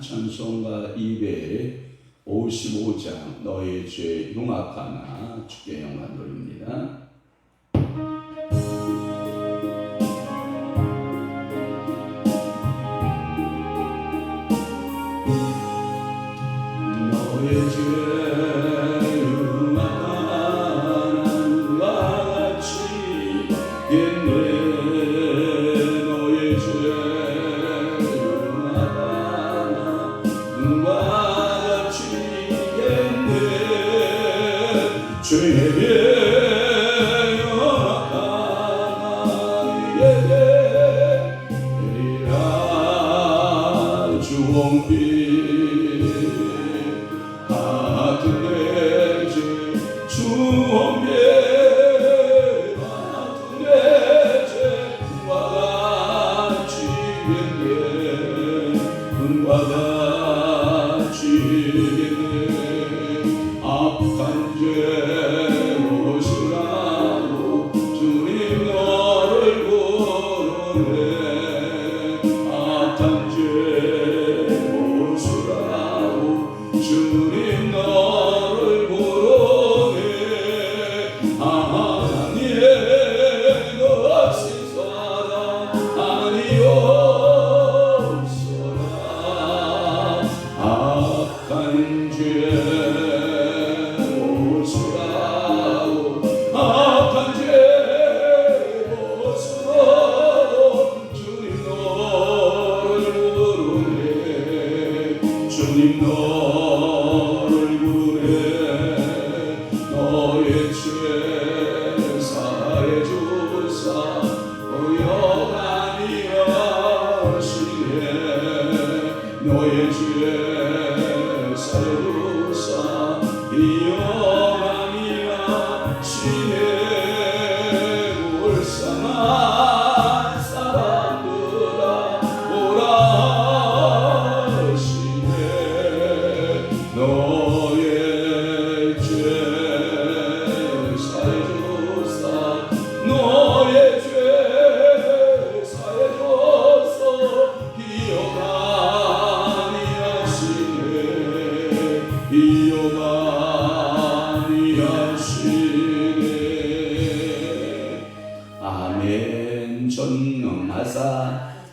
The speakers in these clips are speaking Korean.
찬송가 255장 너의 죄 흉악하나 주께 영광 돌립니다. 주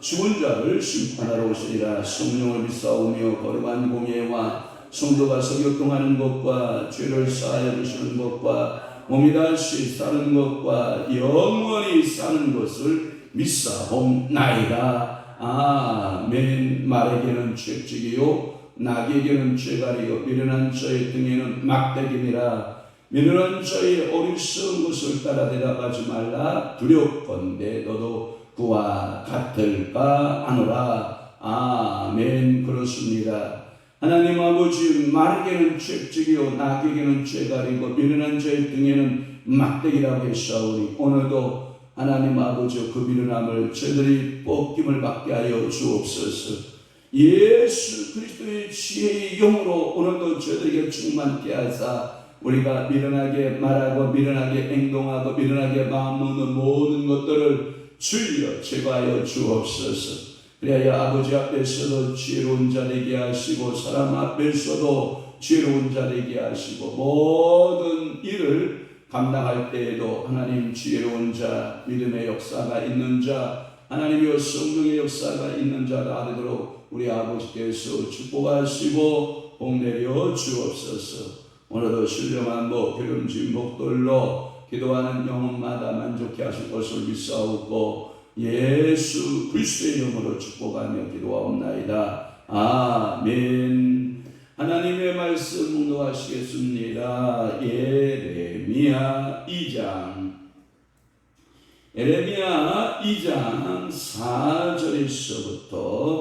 죽은 자를 심판하러 오시리라. 성령을 믿사오며 거룩한 공예와 성도가 서격동하는 것과 죄를 사하여 주시는 것과 몸이 다시 사는 것과 영원히 사는 것을 믿사옵나이다. 아멘. 말에게는 죄직이요 낙에게는 죄가리요 미련한 자의 등에는 막대기니라. 미련한 자의 어리석은 것을 따라 대답하지 말라. 두렵건대 너도 그와 같을까 하노라. 아멘. 그렇습니다. 하나님 아버지 말에게는 죄직이요 낙에게는 죄가리고 미련한 자의 등에는 막대기라고 했사오니 오늘도 하나님 아버지 그 미련함을 저들이 뽑김을 받게 하여 주옵소서. 예수 그리스도의 지혜의 영으로 오늘도 저들에게 충만케 하사 우리가 미련하게 말하고 미련하게 행동하고 미련하게 마음 먹는 모든 것들을 주여 제거하여 주옵소서. 그래야 아버지 앞에서도 지혜로운 자 되게 하시고 사람 앞에서도 지혜로운 자 되게 하시고 모든 일을 감당할 때에도 하나님 지혜로운 자 믿음의 역사가 있는 자 하나님의 성령의 역사가 있는 자가 되도록 우리 아버지께서 축복하시고 복 내려 주옵소서. 오늘도 신령한 복 기름진 복들로 기도하는 영혼마다 만족해 하실 것을 믿사오고 예수 그리스도의 이름으로 축복하며 기도하옵나이다. 아멘. 하나님의 말씀 묵도하시겠습니다. 예레미야 2장 에레미야 2장 4절에서부터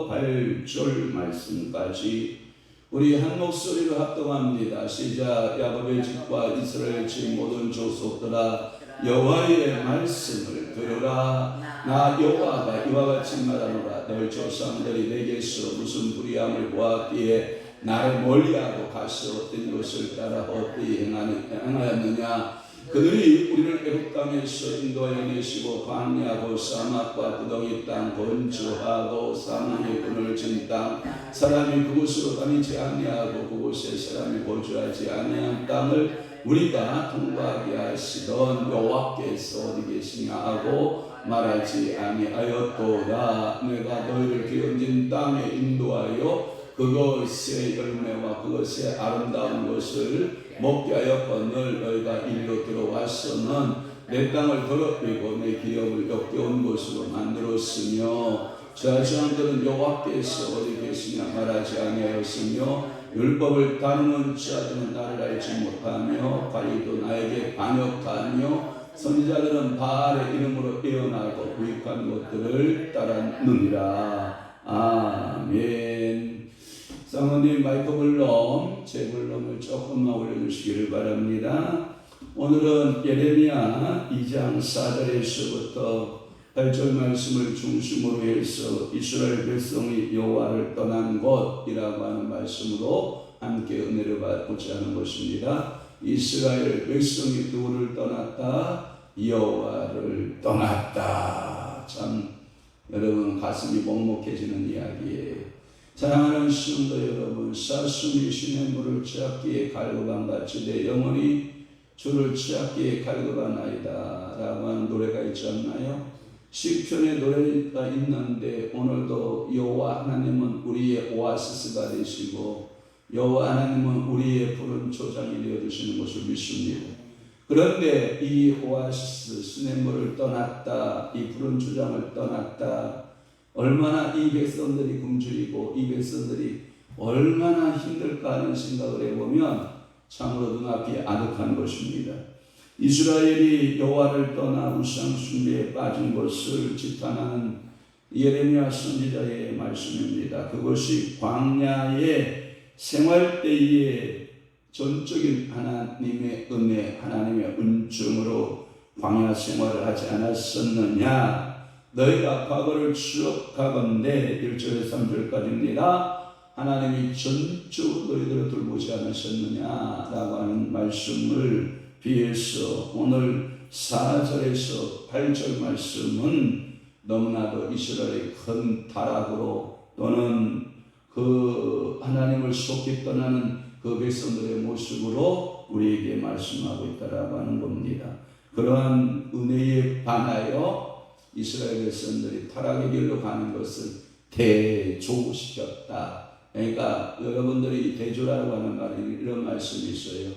8절 말씀까지 우리 한 목소리로 합동합니다. 시작. 야곱의 집과 이스라엘 집 모든 족속들아 여호와의 말씀을 들으라. 나 여호와가 이와 같이 말하노라. 너희 조상들이 내게서 무슨 불의함을 보았기에 나를 멀리하고 가서 어떤 것을 따라 어떻게 행하였느냐 그들이 우리를 애굽 땅에서 인도하여 내시고 광야하고 사막과 구덩이 땅 건조하고 사망의 끈을 진땅 사람이 그곳으로 다니지 아니하고 그곳에 사람이 거주하지 아니한 땅을 우리가 통과하게 하시던 여호와께서 어디 계시냐 하고 말하지 아니하였도다. 내가 너희를 기름진 땅에 인도하여 그것의 열매와 그것의 아름다운 것을 먹게 하였거늘 너희가 일로 들어와서는 내 땅을 더럽히고 내 기업을 역겨운 곳으로 만들었으며 저 사람들은 여호와께서 어디 계시냐 말하지 아니하였으며 율법을 다루는 자들은 나를 알지 못하며 관리도 나에게 반역하며 선지자들은 바알의 이름으로 예언하고 구입한 것들을 따랐느니라. 아멘 사모님 마이크 블럼 제 블럼을 조금만 올려주시기를 바랍니다 오늘은 예레미야 2장 4절에서부터 8절 말씀을 중심으로 해서 이스라엘 백성이 여호와를 떠난 곳이라고 하는 말씀으로 함께 은혜를 받고자 하는 것입니다. 이스라엘 백성이 누구를 떠났다? 여호와를 떠났다. 참 여러분 가슴이 먹먹해지는 이야기예요. 사랑하는 성도 여러분, 사슴이 신의 물을 취하기에 갈급한 같이 내 영혼이 주를 취하기에 갈급하나이다 라고 하는 노래가 있지 않나요? 시편의 노래가 있는데 오늘도 여호와 하나님은 우리의 오아시스가 되시고 여호와 하나님은 우리의 푸른 조장이 되어 주시는 것을 믿습니다. 그런데 이 오아시스 시냇물을 떠났다 이 푸른 조장을 떠났다 얼마나 이 백성들이 굶주리고 이 백성들이 얼마나 힘들까 하는 생각을 해보면 참으로 눈앞이 아득한 것입니다. 이스라엘이 여호와를 떠나 우상 숭배에 빠진 것을 지탄하는 예레미야 선지자의 말씀입니다. 그것이 광야의 생활 때의 전적인 하나님의 은혜, 하나님의 은총으로 광야 생활을 하지 않았었느냐? 너희가 과거를 추억하건대 1절에서 3절까지입니다. 하나님이 전적으로 너희들을 돌보지 않으셨느냐라고 하는 말씀을 비해서 오늘 4절에서 8절 말씀은 너무나도 이스라엘의 큰 타락으로 또는 그 하나님을 속히 떠나는 그 백성들의 모습으로 우리에게 말씀하고 있다라고 하는 겁니다. 그러한 은혜에 반하여 이스라엘 백성들이 타락의 길로 가는 것을 대조시켰다. 그러니까 여러분들이 대조라고 하는 말이 이런 말씀이 있어요.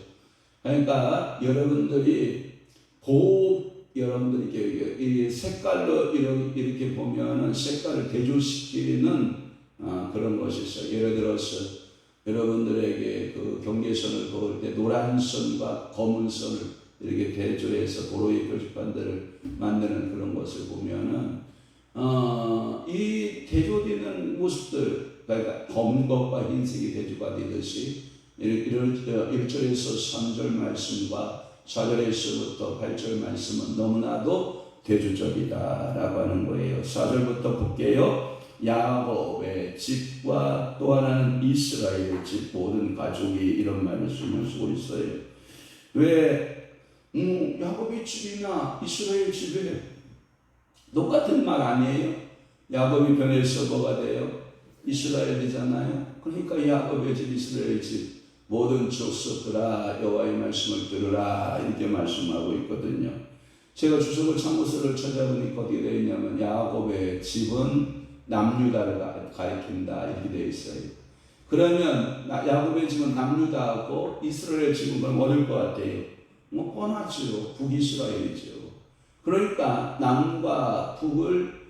그러니까 여러분들이 고 여러분들이 이 색깔로 이렇게 보면은 색깔을 대조시키는 아, 그런 것이 있어요. 예를 들어서 여러분들에게 그 경계선을 그을 때 노란 선과 검은 선을 이렇게 대조해서 도로의 표지판들을 만드는 그런 것을 보면은 어, 이 대조되는 모습들 그러니까 검은 것과 흰색이 대조가 되듯이 1절에서 3절 말씀과 4절에서부터 8절 말씀은 너무나도 대조적이다라고 하는 거예요. 4절부터 볼게요. 야곱의 집과 또 하나는 이스라엘의 집 모든 가족이 이런 말씀을 쓰고 있어요. 왜 음, 야곱의 집이나 이스라엘 집에 똑같은 말 아니에요? 야곱이 변해서 뭐가 돼요? 이스라엘이잖아요. 그러니까 야곱의 집, 이스라엘 집 모든 족속들아 여호와의 말씀을 들으라 이렇게 말씀하고 있거든요. 제가 주석을 참고서를 찾아보니 거기에 되어 있냐면 야곱의 집은 남유다를 가리킨다 이렇게 되어 있어요. 그러면 야곱의 집은 남유다하고 이스라엘 집은 어딜 것 같아요? 뭐 뻔하죠. 북이스라엘이죠. 그러니까 남과 북을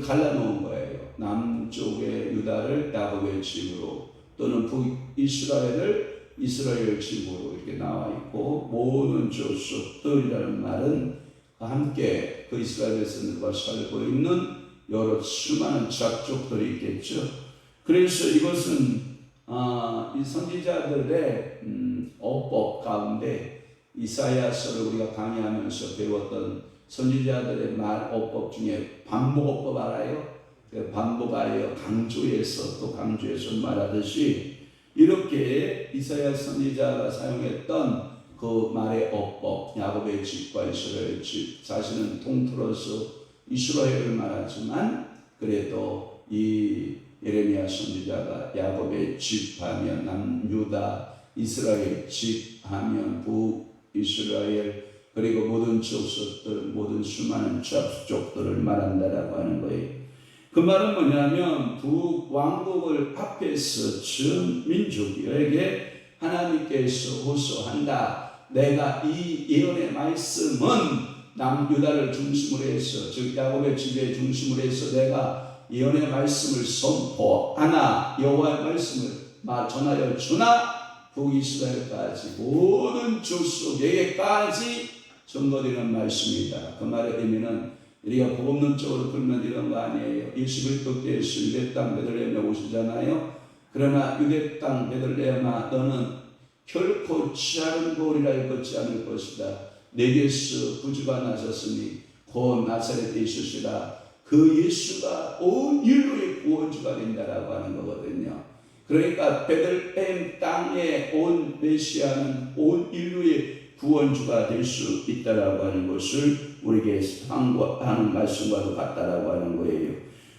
갈라놓은 거예요. 남쪽의 유다를 야곱의 집으로 또는 북이스라엘을 이스라엘 집으로 이렇게 나와 있고 모든 족속들이라는 말은 함께 그 이스라엘 백성들과 살고 있는 여러 수많은 작족들이 있겠죠. 그래서 이것은 아, 이 선지자들의 음, 어법 가운데 이사야서를 우리가 강의하면서 배웠던 선지자들의 말 어법 중에 반복어법 알아요? 그 반복하여 강조해서 또 강조해서 말하듯이 이렇게 이사야 선지자가 사용했던 그 말의 어법 야곱의 집과 이스라엘 집 사실은 통틀어서 이스라엘을 말하지만 그래도 이 예레미야 선지자가 야곱의 집 하면 남유다 이스라엘 집 하면 북 이스라엘 그리고 모든 족속들 모든 수많은 족속들을 말한다라고 하는 거예요. 그 말은 뭐냐면 북왕국을 앞에서 전 민족에게 하나님께서 호소한다. 내가 이 예언의 말씀은 남유다를 중심으로 해서 즉 야곱의 집의 중심으로 해서 내가 예언의 말씀을 선포하나 여호와의 말씀을 마- 전하여 주나 북이스라엘까지 모든 족속에게까지 전거되는 말씀이다. 그 말의 의미는 우리가 복음론적으로 풀면 이런 거 아니에요. 21도께서 유대 땅 베들레헴에 오시잖아요. 그러나 유대 땅 베들레헴아 너는 결코 취하는 고리라 걷지 않을 것이다. 내게서 구주가 나셨으니 곧 나사렛에 있으시라. 그 예수가 온 인류의 구원주가 된다라고 하는 거거든요. 그러니까 베들레헴 땅에 온 메시아는 온 인류의 구원주가 될 수 있다라고 하는 것을 우리에게 하는 말씀과도 같다라고 하는 거예요.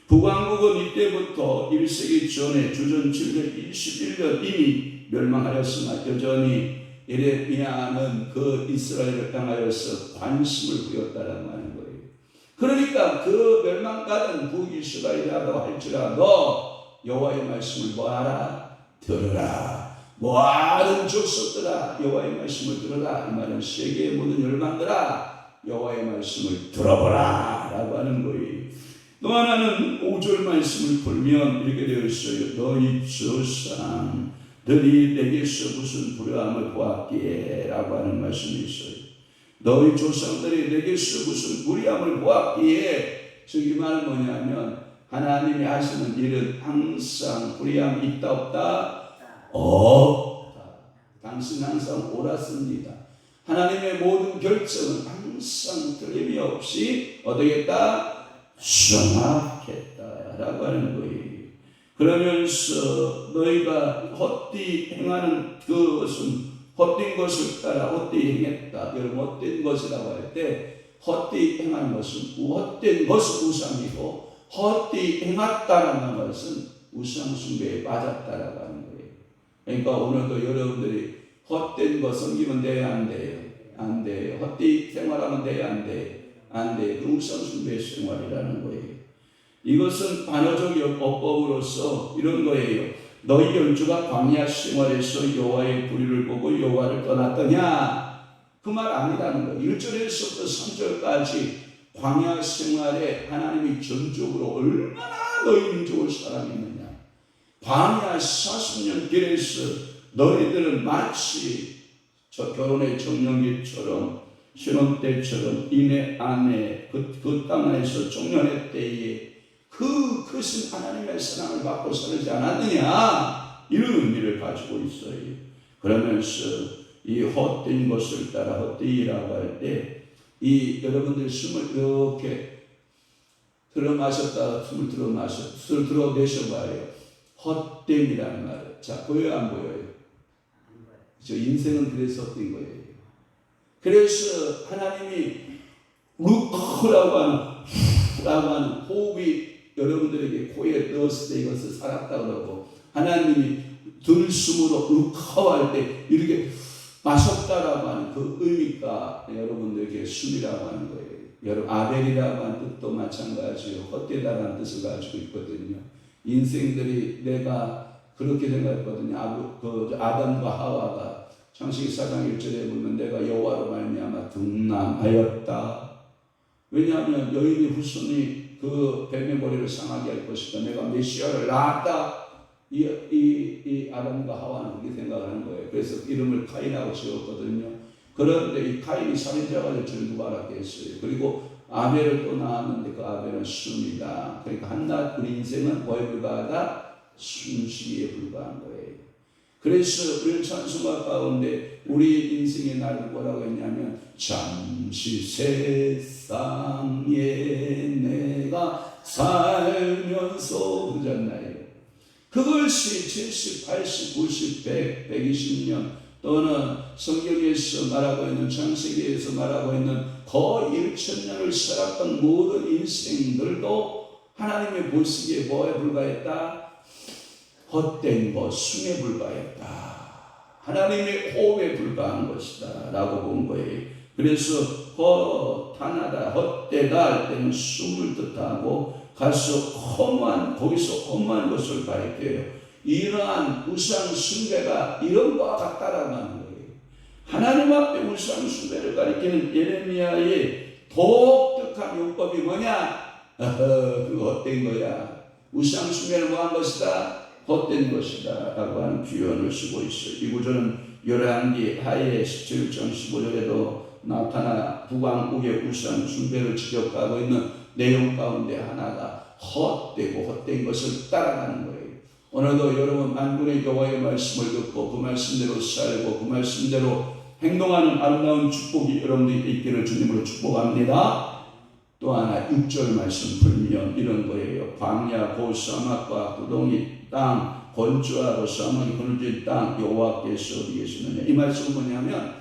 북왕국은 이때부터 1세기 전에 주전 721년 이미 멸망하였으나 여전히 예레미야는 그 이스라엘을 향하여서 관심을 보였다라고 하는 거예요. 그러니까 그 멸망가는 북이스라엘이라고 할지라도 여호와의 말씀을 뭐하라? 들으라. 모든 족속들아 여호와의 말씀을 들으라. 이 말은 세계의 모든 열방들아 여호와의 말씀을 들어보라 라고 하는 거예요. 또 하나는 5절 말씀을 풀면 이렇게 되어 있어요. 너희 조상들이 내게서 무슨 불효함을 보았기에? 라고 하는 말씀이 있어요. 너희 조상들이 내게서 무슨 불의함을 보았기에? 즉이 말은 뭐냐면 하나님이 하시는 일은 항상 불의함 있다 없다 없다. 당신 항상 옳았습니다. 하나님의 모든 결정은 항상 틀림이 없이 어떻겠다? 정확했다라고 하는 거예요. 그러면서 너희가 헛되이 행하는 그것은 헛된 것을 따라 헛되이 행했다. 여러분 헛된 것이라고 할 때 헛되이 행한 것은 헛된 것은 우상이고 헛되이 행했다라는 것은 우상 숭배에 빠졌다라고 하는 거예요. 그러니까 오늘도 여러분들이 헛된 거 섬기면 돼야 안 돼요? 안 돼요. 헛되이 생활하면 돼야 안 돼요? 안 돼요. 그 우상 숭배 생활이라는 거예요. 이것은 반어적 어법으로서 이런 거예요. 너희 열주가 광야 생활에서 여호와의 불의를 보고 여호와를 떠났더냐? 그 말 아니라는 거예요. 1절에서부터 3절까지 광야 생활에 하나님이 전적으로 얼마나 너희 민족을 사랑했느냐. 광야 40년 길에서 너희들은 마치 저 결혼의 정년기처럼 신혼 때처럼 이내 안에 그, 그 땅에서 종년의 때에 그 크신 하나님의 사랑을 받고 살지 않았느냐 이런 의미를 가지고 있어요. 그러면서 이 헛된 것을 따라 헛되이라고 할 때 이 여러분들 숨을 이렇게 들어 마셨다가 숨을 들어 마셔 숨을 들어 내셔 봐요. 헛됨이라는 말. 자 보여요 안 보여요? 저 인생은 그래서 헛된 거예요. 그래서 하나님이 루크라고 하는 라고 하는 호흡이 여러분들에게 코에 넣었을 때 이것을 살았다 그러고 하나님이 들숨으로 루카할 때 이렇게 마셨다라고 하는 그 의미가 여러분들에게 숨이라고 하는 거예요. 여러분 아벨이라고 하는 뜻도 마찬가지요. 헛되다라는 뜻을 가지고 있거든요. 인생들이 내가 그렇게 생각했거든요. 아, 그 아담과 하와가 창세기 4장 1절에 보면 내가 여호와로 말미암아 등남하였다. 왜냐하면 여인의 후손이 그 뱀의 머리를 상하게 할 것이다. 내가 메시아를 낳았다. 이, 이, 이 아담과 하와는 그렇게 생각하는 거예요. 그래서 이름을 카인하고 지었거든요. 그런데 이 카인이 살인자가 될 줄 누가 알았겠어요. 그리고 아벨을 또 낳았는데 그 아벨은 숨이다. 그러니까 한낱 우리 인생은 뭐에 불과하다? 숨쉬기에 불과한 거예요. 그래서 우리 찬송가 가운데 우리 인생의 나를 뭐라고 했냐면 잠시 세상에 내가 살면서 그러잖아요. 그것이 70, 80, 90, 100, 120년 또는 성경에서 말하고 있는 창세기에서 말하고 있는 거의 1천년을 살았던 모든 인생들도 하나님의 보시기에 뭐에 불과했다? 헛된 것, 숨에 불과했다. 하나님의 호흡에 불과한 것이다. 라고 본 거예요. 그래서 헛하나다, 헛되다 할 때는 숨을 뜻하고 가서 허무한, 거기서 허무한 것을 가리켜요. 이러한 우상 숭배가 이런 것과 같다라고 하는 거예요. 하나님 앞에 우상 숭배를 가리키는 예레미야의 독특한 용법이 뭐냐? 어허, 그거 헛된 거야. 우상 숭배는 뭐한 것이다? 헛된 것이다. 라고 하는 표현을 쓰고 있어요. 이 구절은 열왕기 하에 17장 15절에도 나타나 북왕국의 우상 숭배를 지적하고 있는 내용 가운데 하나가 헛되고 헛된 것을 따라가는 거예요. 오늘도 여러분 만군의 여호와의 말씀을 듣고 그 말씀대로 살고 그 말씀대로 행동하는 아름다운 축복이 여러분들이 있기를 주님으로 축복합니다. 또 하나 6절 말씀 풀면 이런 거예요. 광야 고사막과 구덩이 땅 건조하고 사막이 그늘진 땅 여호와께서 계시느냐 이 말씀은 뭐냐면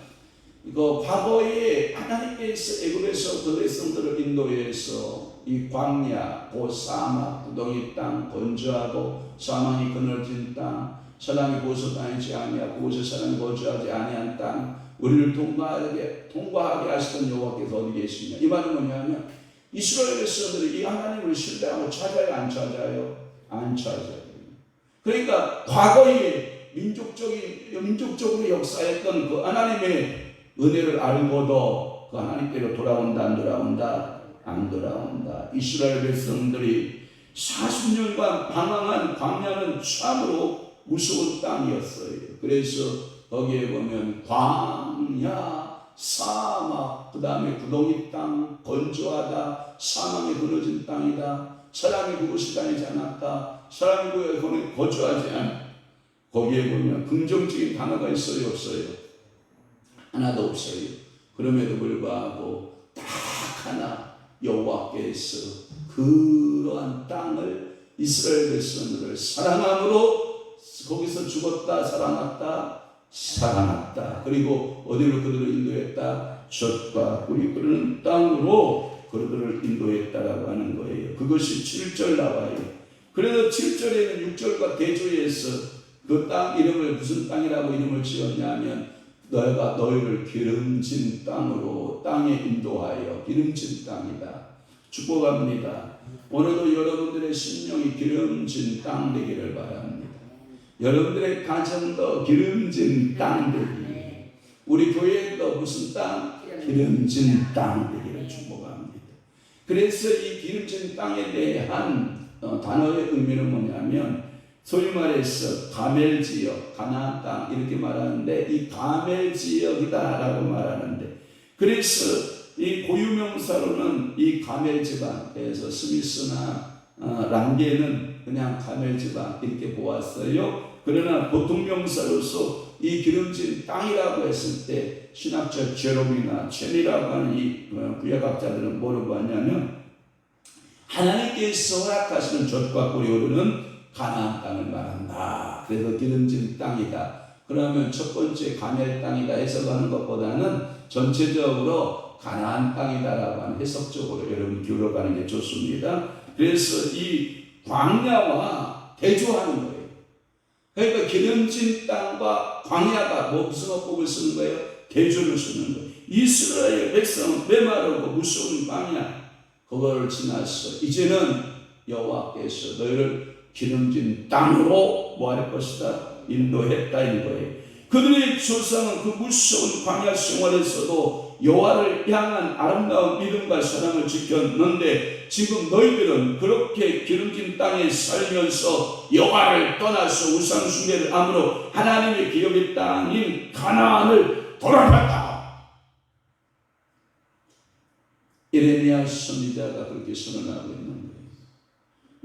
이거 과거에 하나님께서 애굽에서 그 백성들을 인도해서 이 광야, 그 사막, 구덩이 땅, 건조하고 사망이 그늘진 땅, 사람이 거기서 다니지 아니하고 그곳에 사람이 거주하지 아니한 땅, 우리를 통과하게 통과하게 하시던 여호와께서 어디 계시냐? 이 말은 뭐냐면 이스라엘 백성들이 이 하나님을 신뢰하고 찾아요, 안 찾아요? 안 찾아요. 그러니까 과거에 민족적인 민족적으로 역사했던 그 하나님의 은혜를 알고도 그 하나님께로 돌아온다 안 돌아온다 안 돌아온다. 이스라엘 백성들이 40년간 방황한 광야는 참으로 무서운 땅이었어요. 그래서 거기에 보면 광야 사막 그 다음에 구덩이 땅 건조하다 사망에 그늘진 땅이다 사람이 그곳에 다니지 않았다 사람이 그곳에 거주하지 않 거기에 보면 긍정적인 단어가 있어요 없어요? 하나도 없어요. 그럼에도 불구하고 딱 하나 여호와께서 그러한 땅을 이스라엘 백성들을 사랑함으로 거기서 죽었다 살아났다 살아났다 그리고 어디로 그들을 인도했다 젖과 꿀이 끓는 땅으로 그들을 인도했다라고 하는 거예요. 그것이 7절 나와요. 그래서 7절에는 6절과 대조해서 그 땅 이름을 무슨 땅이라고 이름을 지었냐면 너희가 너희를 기름진 땅으로 땅에 인도하여 기름진 땅이다. 축복합니다. 오늘도 여러분들의 심령이 기름진 땅 되기를 바랍니다. 여러분들의 가정도 기름진 땅 되기. 우리 교회도 무슨 땅? 기름진 땅 되기를 축복합니다. 그래서 이 기름진 땅에 대한 어, 단어의 의미는 뭐냐면 소위 말해서 가멜 지역, 가나안 땅 이렇게 말하는데 이 가멜 지역이다라고 말하는데 그래서 이 고유명사로는 이 가멜 지방에서 스미스나 어, 랑게는 그냥 가멜 지방 이렇게 보았어요. 그러나 보통 명사로서 이 기름진 땅이라고 했을 때 신학적 제롬이나 첸이라고 하는 이 어, 구약학자들은 뭐라고 하냐면 하나님께서 허락하시는 젖과 꿀이 오르는 가나안 땅을 말한다. 그래서 기름진 땅이다. 그러면 첫 번째 가멜 땅이다 해석하는 것보다는 전체적으로 가나안 땅이다라고 하는 해석 적으로 여러분 기울어가는 게 좋습니다. 그래서 이 광야와 대조하는 거예요. 그러니까 기름진 땅과 광야가 뭐 무슨 어법을 쓰는 거예요? 대조를 쓰는 거예요. 이스라엘 백성은 메마르고 무서운 광야 그거를 지나서 이제는 여호와께서 너희를 기름진 땅으로 뭐할 것이다? 인도했다 이거예요. 그들의 조상은 그 무서운 광야 생활에서도 여호와를 향한 아름다운 믿음과 사랑을 지켰는데 지금 너희들은 그렇게 기름진 땅에 살면서 여호와를 떠나서 우상 숭배를 함으로 하나님의 기업의 땅인 가나안을 돌아갔다. 이레미야 선지자가 그렇게 선언하고 있는.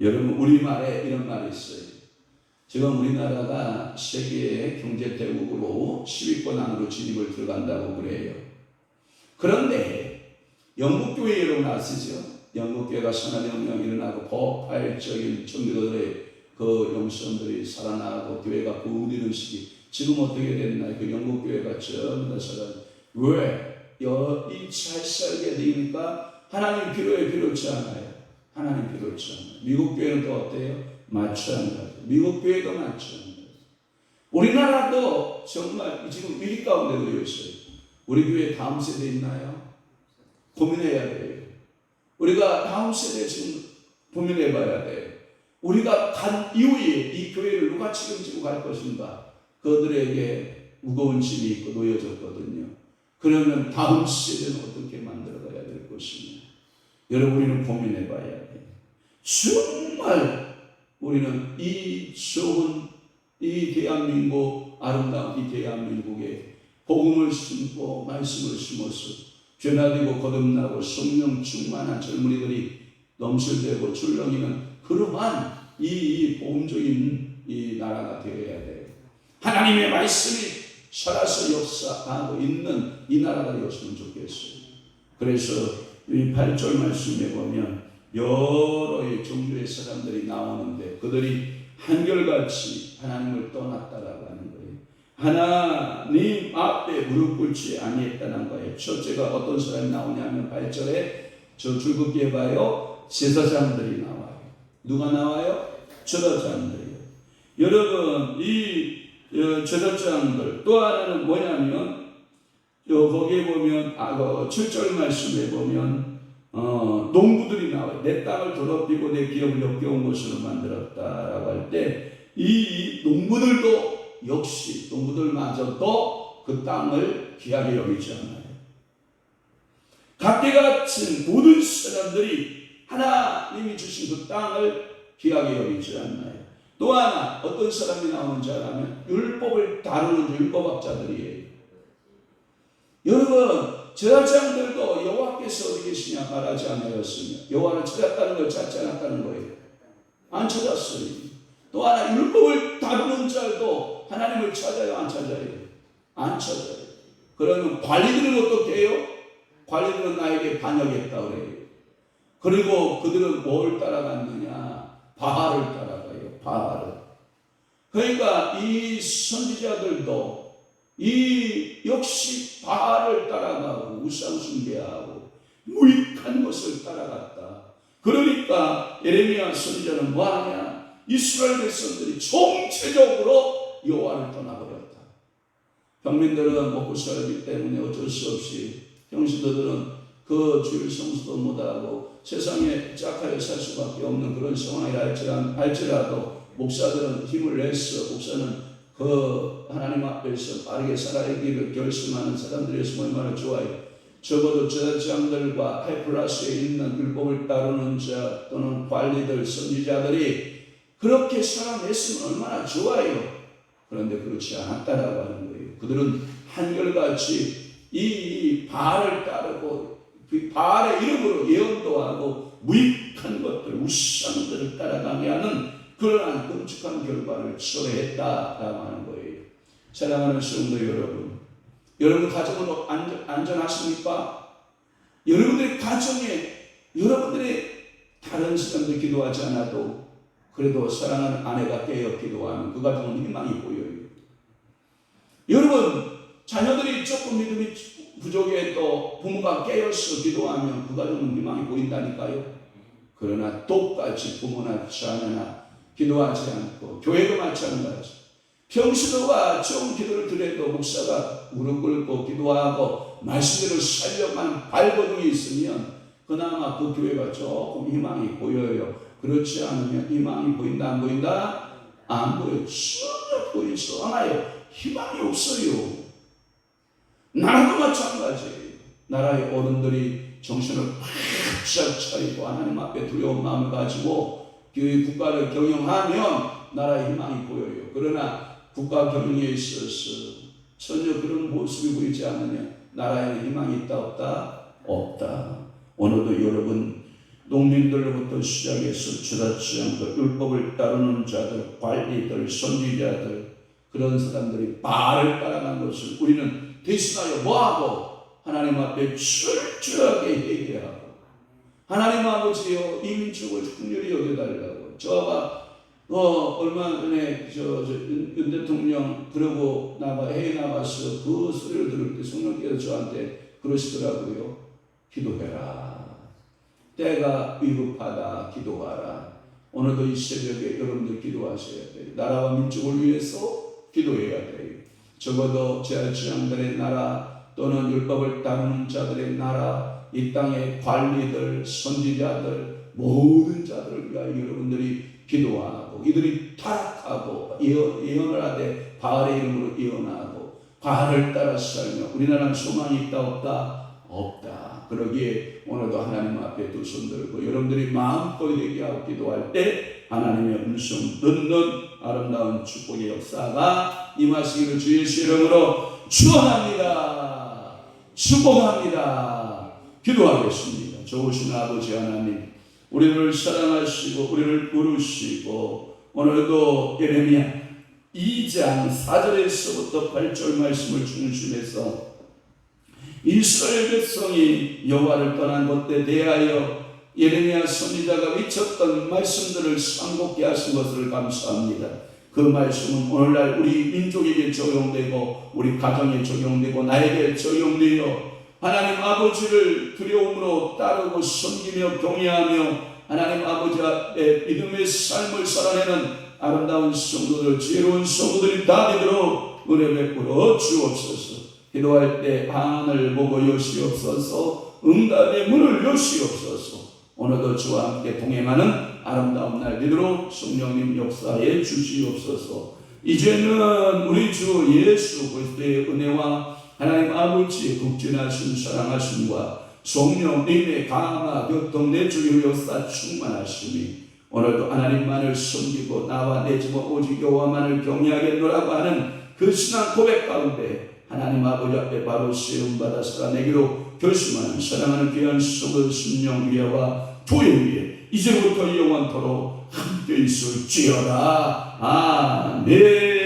여러분 우리말에 이런 말이 있어요. 지금 우리나라가 세계 경제 대국으로 10위권 안으로 진입을 들어간다고 그래요. 그런데 영국 교회 여러분 아시죠? 영국 교회가 산업혁명 일어나고 폭발적인 청교도들의 그 영성들이 살아나고 교회가 부흥되는 시기 지금 어떻게 됐나 그 영국 교회가 전부 다 살아 왜? 이잘 살게 되니까 하나님 필요해 필요치 않아요. 하나님 필요치 않아요. 미국 교회는 또 어때요? 마찬가지. 미국 교회도 마찬가지. 우리나라도 정말 지금 위기 가운데 놓여 있어요. 우리 교회 다음 세대 있나요? 고민해야 돼요. 우리가 다음 세대 지금 고민해 봐야 돼요. 우리가 간 이후에 이 교회를 누가 책임지고 갈 것인가? 그들에게 무거운 짐이 있고 놓여졌거든요. 그러면 다음 세대는 어떻게 만들어가야 될 것이냐? 여러분, 우리는 고민해 봐야 돼요. 정말 우리는 이 좋은 이 대한민국 아름다운 이 대한민국에 복음을 심고 말씀을 심어서 변화되고 거듭나고 성령 충만한 젊은이들이 넘실대고 출렁이는 그러한 이, 이 복음적인 이 나라가 되어야 돼요. 하나님의 말씀이 살아서 역사하고 있는 이 나라가 되었으면 좋겠어요. 그래서 이 8절 말씀에 보면 여러 의 종교의 사람들이 나오는데 그들이 한결같이 하나님을 떠났다라고 하는 거예요. 하나님 앞에 무릎 꿇지 아니했다는 거예요. 첫째가 어떤 사람이 나오냐면 8절에 저 줄긋게 봐요. 제사장들이 나와요. 누가 나와요? 제사장들이요. 여러분 이 어, 제사장들 또 하나는 뭐냐면 요 거기에 보면 아, 그 7절 말씀에 보면 어, 농부들이 나와요. 내 땅을 더럽히고 내 기업을 역겨운 것으로 만들었다라고 할 때 이 농부들도 역시 농부들마저도 그 땅을 귀하게 여기지 않아요. 각계같은 모든 사람들이 하나님이 주신 그 땅을 귀하게 여기지 않나요? 또 하나 어떤 사람이 나오는 자라면 율법을 다루는 율법학자들이에요. 여러분 제사장들도 여호와께서 어디 계시냐 말하지 않았으며 여호와를 찾았다는 걸 찾지 않았다는 거예요. 안 찾았어요. 또 하나 율법을 다루는 자도 하나님을 찾아요 안 찾아요? 안 찾아요. 그러면 관리들은 어떻게 해요? 관리들은 나에게 반역했다 그래요. 그리고 그들은 뭘 따라갔느냐? 바알을 따라가요. 바알을. 그러니까 이 선지자들도 이 역시 바알을 따라가고 우상 숭배하고 무익한 것을 따라갔다. 그러니까 예레미야 선지자는 뭐하냐? 이스라엘 백성들이 총체적으로 여호와를 떠나버렸다. 평민들은 먹고 살기 때문에 어쩔 수 없이 형신들은 그 주일 성수도 못하고 세상에 짝하여 살 수밖에 없는 그런 상황이라 할지라도 목사들은 힘을 내서 목사는 그 하나님 앞에서 빠르게 살아야기를 결심하는 사람들이었으면 얼마나 좋아요. 적어도 제사장들과 하이플라스에 있는 율법을 따르는 자 또는 관리들, 선지자들이 그렇게 살아냈으면 얼마나 좋아요. 그런데 그렇지 않았다라고 하는 거예요. 그들은 한결같이 이 바알을 따르고 그 바알의 이름으로 예언도 하고 무익한 것들, 우상들을 따라가게 하는 그러한 끔찍한 결과를 초래했다라고 하는 거예요. 사랑하는 성도 여러분, 여러분 가정은 안전, 안전하십니까? 여러분들의 가정에 여러분들의 다른 사람들 기도하지 않아도 그래도 사랑하는 아내가 깨어 기도하는 그 가정은 희망이 보여요. 여러분 자녀들이 조금 믿음이 부족해도 부모가 깨어서 기도하면 그 가정은 희망이 보인다니까요. 그러나 똑같이 부모나 자녀나 기도하지 않고 교회도 마찬가지. 평시도가 좋은 기도를 드려도 목사가 무릎 꿇고 기도하고 말씀대로 살려만 발버둥이 있으면 그나마 그 교회가 조금 희망이 보여요. 그렇지 않으면 희망이 보인다 안 보인다? 안 보여. 전혀 보이지 않아요. 희망이 없어요. 나라도 마찬가지예요. 나라의 어른들이 정신을 바짝 차리고 하나님 앞에 두려운 마음을 가지고 교회 국가를 경영하면 나라의 희망이 보여요. 그러나 국가 경영에 있어서 전혀 그런 모습이 보이지 않으면 나라에는 희망이 있다 없다? 없다. 오늘도 여러분 농민들로부터 시작해서 않고 율법을 따르는 자들, 관리들, 선지자들 그런 사람들이 바를 따라간 것을 우리는 대신하여 뭐하고 하나님 앞에 철저하게 회개하고 하나님 아버지여 이 민족을 국률이 여겨달라고. 저가 어 얼마 전에 저, 저 윤, 윤 대통령 그러고 나가 해외 나가서 그 소리를 들을 때 성령께서 저한테 그러시더라고요. 기도해라. 때가 위급하다. 기도하라. 오늘도 이 새벽에 여러분들 기도하셔야 돼요. 나라와 민족을 위해서 기도해야 돼요. 적어도 제할지향들의 나라 또는 율법을 따르는 자들의 나라 이 땅의 관리들 선지자들 모든 자들을 위하여 여러분들이 기도하고 이들이 타락하고 예언, 예언을 하되 바알의 이름으로 예언하고 바알을 따라 살며 우리나라는 소망이 있다 없다? 없다. 그러기에 오늘도 하나님 앞에 두 손 들고 여러분들이 마음껏 얘기하고 기도할 때 하나님의 음성 듣는 아름다운 축복의 역사가 임하시기를 주 예수 이름으로 축원합니다. 축복합니다 기도하겠습니다 좋으신 아버지 하나님 우리를 사랑하시고 우리를 부르시고 오늘도 예레미야 2장 4절에서부터 8절 말씀을 중심해서 이스라엘 백성이 여호와를 떠난 것에 대하여 예레미야 선지자가 외쳤던 말씀들을 상복게 하신 것을 감사합니다. 그 말씀은 오늘날 우리 민족에게 적용되고 우리 가정에 적용되고 나에게 적용되어 하나님 아버지를 두려움으로 따르고 섬기며 경외하며 하나님 아버지 앞에 믿음의 삶을 살아내는 아름다운 성도들 지혜로운 성도들이 다 되도록 은혜 베풀어 주옵소서. 기도할 때 하늘 보고 여시옵소서. 응답의 문을 여시옵소서. 오늘도 주와 함께 동행하는 아름다운 날 되도록 성령님 역사에 주시옵소서. 이제는 우리 주 예수 그리스도의 은혜와 하나님 아버지의 극진하신 사랑하심과 성령님의 강화 교통 내주의 역사 충만하심이 오늘도 하나님만을 섬기고 나와 내 집은 오직 여호와만을 경외하겠노라고 하는 그 신앙 고백 가운데 하나님 아버지 앞에 바로 세움받아 살아내기로 결심하는 사랑하는 귀한 성도 심령 위에와 교회 위에 이제부터 영원토록 함께 있을지어다. 아멘